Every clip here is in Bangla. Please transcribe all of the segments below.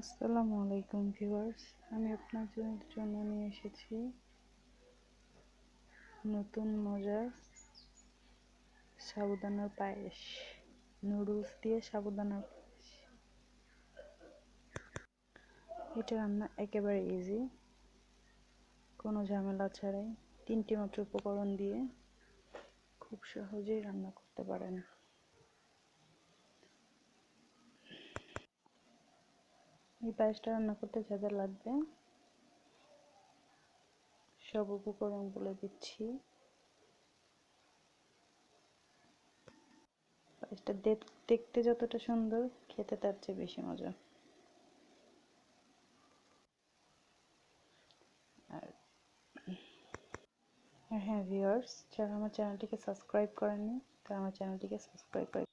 আসসালামু আলাইকুম ভিউয়ার্স, আমি আপনাদের জন্য নিয়ে এসেছি নতুন মজার সাবুদানার পায়েস, নুডলস দিয়ে সাবুদানার পায়েস। এটা রান্না একেবারে ইজি কোনো ঝামেলা ছাড়াই, তিনটি মাত্র উপকরণ দিয়ে খুব সহজেই রান্না করতে পারেন। এই পায়েসটা রান্না করতে যা যা লাগবে, সব উপকরণ বলে দিচ্ছি। পায়েসটা দেখতে যতটা সুন্দর, খেতে তার চেয়ে বেশি মজা। আর হ্যাঁ ভিউয়ার্স যারা আমার চ্যানেলটিকে সাবস্ক্রাইব করেননি, তারা আমার চ্যানেলটিকে সাবস্ক্রাইব করে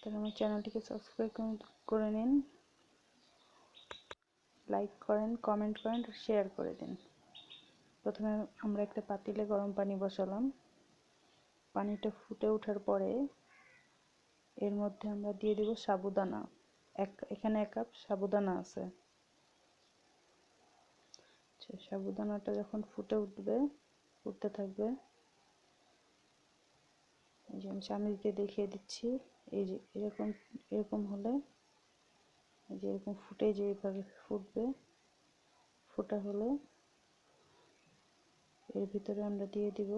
তারা আমার চ্যানেলটিকে সাবস্ক্রাইব করে নিন। লাইক করেন কমেন্ট করেন শেয়ার করে দিন। প্রথমে আমরা একটা পাতিলে গরম পানি বসালাম। পানিটা ফুটে ওঠার পরে এর মধ্যে আমরা দিয়ে দিব সাবুদানা। এক, এখানে এক কাপ সাবুদানা আছে। সাবুদানাটা যখন ফুটে উঠবে, ফুটতে থাকবে, এই যে আমি দিয়ে দেখিয়ে দিচ্ছি, এই যে এরকম এরকম হলে যে এরকম ফুটে যেভাবে ফুটবে, ফোটা হলে এর ভিতরে আমরা দিয়ে দিব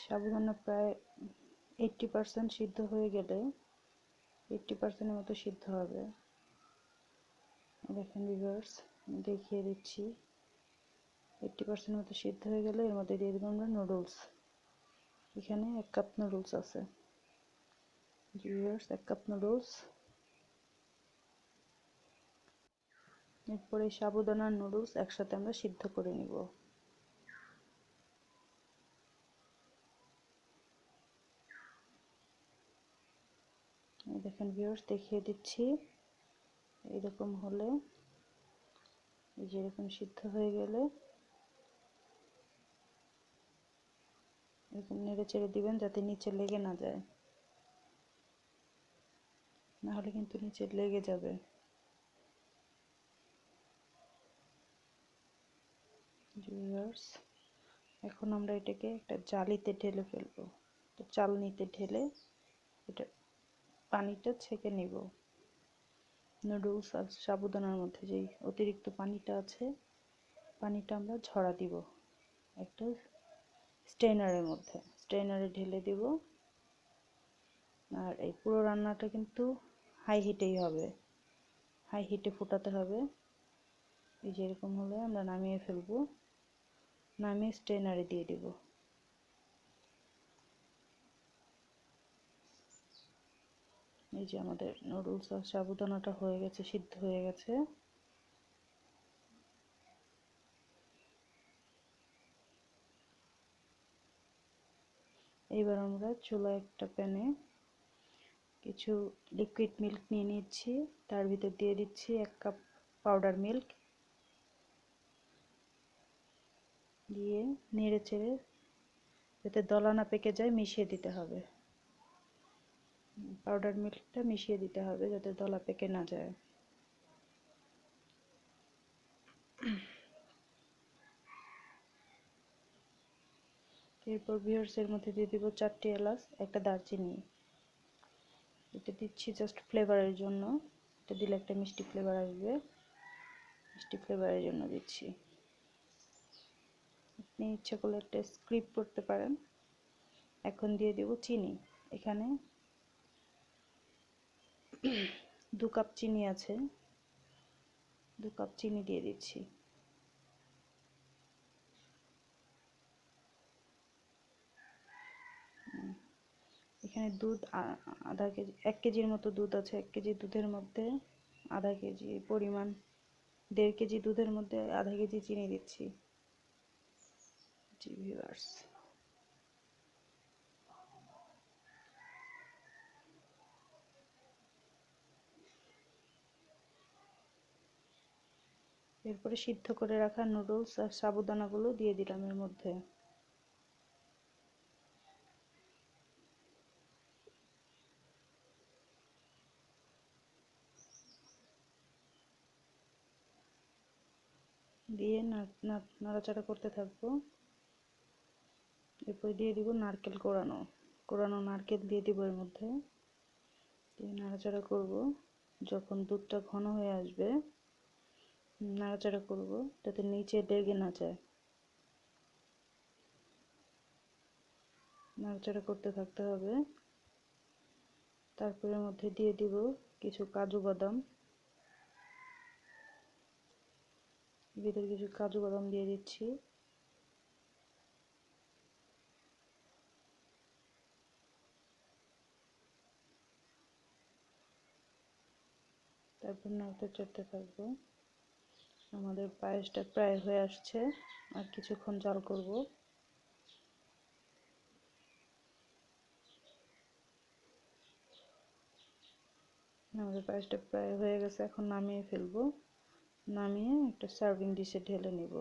সাবুদানা প্রায় এইটটি পারসেন্ট সিদ্ধ হয়ে গেলে এইটটি পারসেন্টের মতো সিদ্ধ হবে। দেখেন ভিভার্স আমি দেখিয়ে দিচ্ছি। এইটটি পারসেন্ট মতো সিদ্ধ হয়ে গেলে এর মধ্যে দিয়ে দেবো আমরা নুডলস এখানে এক কাপ নুডলস আছে। ভিউয়ার্স এক কাপ নুডলস এরপরে সাবুদানার নুডলস একসাথে আমরা সিদ্ধ করে নিব। দেখেন ভিউয়ার্স দেখিয়ে দিচ্ছি। এরকম হলে, এই যে এরকম সিদ্ধ হয়ে গেলে, এরকম নেড়ে চেড়ে দিবেন যাতে নিচে লেগে না যায়। নাহলে কিন্তু নিচে লেগে যাবে। এখন আমরা এটাকে একটা জালিতে ঢেলে ফেলব। চালনিতে ঢেলে এটা পানিটা ছেঁকে নিব। নুডলস আর সাবুদানার মধ্যে যেই অতিরিক্ত পানিটা আছে, পানিটা আমরা ঝরা দিব। একটা স্ট্রেনারের মধ্যে। স্ট্রেনারে ঢেলে দিব। আর এই পুরো রান্নাটা কিন্তু হাই হিটেই হবে। হাই হিটে ফোটাতে হবে। এই যে এরকম হলে আমরা নামিয়ে ফেলব। নামিয়ে স্ট্রেনারে দিয়ে দিব। এই যে আমাদের নুডলস আর সাবুদানাটা হয়ে গেছে, সিদ্ধ হয়ে গেছে। এবার আমরা চুলা একটা প্যানে কিছু লিকুইড মিল্ক নিয়ে নিচ্ছি। তার ভিতর দিয়ে দিচ্ছি এক কাপ পাউডার মিল্ক দিয়ে নেড়ে চেড়ে যাতে দলা না পেকে যায়, মিশিয়ে দিতে হবে। পাউডার মিল্কটা মিশিয়ে দিতে হবে যাতে দলা পেকে না যায়। এরপর বিয়ার্সের মধ্যে দিয়ে দিব চারটি এলাচ, একটা দারচিনি। এটা দিচ্ছি জাস্ট ফ্লেভারের জন্য। এটা দিলে একটা মিষ্টি ফ্লেভার আসবে। মিষ্টি ফ্লেভারের জন্য দিচ্ছি। আপনি ইচ্ছা করলে একটা স্ক্রিপ করতে পারেন। এখন দিয়ে দেব চিনি। এখানে দু কাপ চিনি আছে। দু কাপ চিনি দিয়ে দিচ্ছি। এখানে দুধ আধা কেজি, এক কেজির মতো দুধ আছে, এক কেজি দুধের মধ্যে আধা কেজি পরিমাণ, দেড় কেজি দুধের মধ্যে আধা কেজি চিনি দিচ্ছি। এরপরে সিদ্ধ করে রাখা নুডলস আর সাবুদানাগুলো দিয়ে দিলাম এর মধ্যে। দিয়ে নাড়াচাড়া করতে থাকব। এরপর দিয়ে দিব নারকেল কোড়ানো কোড়ানো নারকেল দিয়ে দিব এর মধ্যে। দিয়ে নাড়াচাড়া করব। যখন দুধটা ঘন হয়ে আসবে, নাড়াচাড়া করব যাতে নিচে লেগে না যায়। নাড়াচাড়া করতে থাকতে হবে। তারপরে মধ্যে দিয়ে দিব কিছু কাজু বাদাম। ভিতরে কিছু কাজু বাদাম দিয়ে দিচ্ছি। তারপর নাড়তে চড়তে থাকব। আমাদের পায়েসটা প্রায় হয়ে আসছে, আর কিছুক্ষণ জাল করব। আমাদের পায়েসটা প্রায় হয়ে গেছে, এখন নামিয়ে ফেলব। নামিয়ে একটা সার্ভিং ডিশে ঢেলে নিব।